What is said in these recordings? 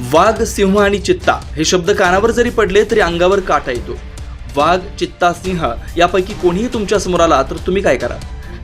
वाघ सिंह आणि चित्ता हे शब्द कानावर जरी पडले तरी अंगावर काटा येतो. वाघ चित्ता सिंह यापैकी कोणीही तुमच्यासमोर आला तर तुम्ही काय करा?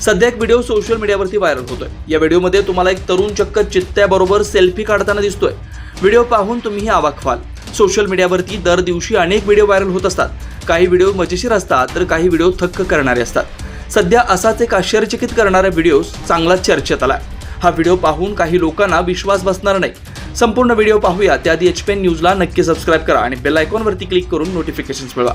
सध्या एक व्हिडिओ सोशल मीडियावरती व्हायरल होतोय. या व्हिडिओमध्ये तुम्हाला एक तरुण चक्क चित्त्याबरोबर सेल्फी काढताना दिसतोय. व्हिडिओ पाहून तुम्हीही आवाक व्हाल. सोशल मीडियावरती दर दिवशी अनेक व्हिडिओ व्हायरल होत असतात. काही व्हिडिओ मजेशीर असतात तर काही व्हिडिओ थक्क करणारे असतात. सध्या असाच एक आश्चर्यचकित करणारा व्हिडिओ चांगलाच चर्चेत आला हा व्हिडिओ पाहून काही लोकांना विश्वास बसणार नाही. संपूर्ण व्हिडिओ पाहूया. त्याआधी एच पेन न्यूजला नक्की सबस्क्राईब करा आणि बेल आयकॉनवरती क्लिक करून नोटिफिकेशन्स मिळवा.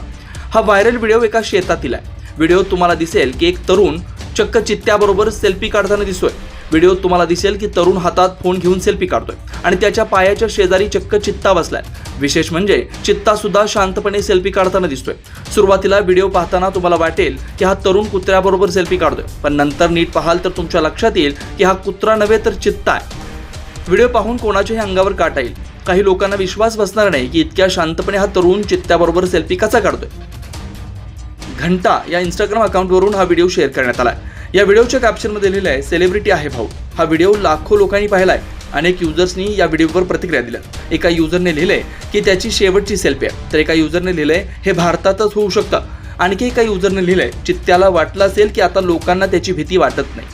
हा व्हायरल व्हिडिओ एका शेतातील आहे. व्हिडिओ तुम्हाला दिसेल की एक तरुण चक्क चित्त्याबरोबर सेल्फी काढताना दिसतोय. व्हिडिओ तुम्हाला दिसेल की तरुण हातात फोन घेऊन सेल्फी काढतोय आणि त्याच्या पायाच्या शेजारी चक्क चित्ता बसलाय. विशेष म्हणजे चित्ता सुद्धा शांतपणे सेल्फी काढताना दिसतोय. सुरुवातीला व्हिडिओ पाहताना तुम्हाला वाटेल की हा तरुण कुत्र्याबरोबर सेल्फी काढतोय. पण नंतर नीट पाहाल तर तुमच्या लक्षात येईल की हा कुत्रा नव्हे तर चित्ता आहे. व्हिडिओ पाहून कोणाच्याही अंगावर काटा येईल. काही लोकांना विश्वास बसणार नाही की इतक्या शांतपणे हा तरुण चित्त्याबरोबर सेल्फी कसा काढतोय. घंटा या इंस्टाग्राम अकाउंटवरून हा व्हिडिओ शेअर करण्यात आला या व्हिडिओच्या कॅप्शनमध्ये लिहिलं आहे सेलिब्रिटी आहे भाऊ. हा व्हिडिओ लाखो लोकांनी पाहिला आहे अनेक युजर्सनी या व्हिडिओवर प्रतिक्रिया दिल्या. एका युजरने लिहिलंय की त्याची शेवटची सेल्फी आहे. तर एका युजरने लिहिलंय हे भारतातच होऊ शकतं. आणखी एका युजरने लिहिलंय चित्त्याला वाटलं असेल की आता लोकांना त्याची भीती वाटत नाही.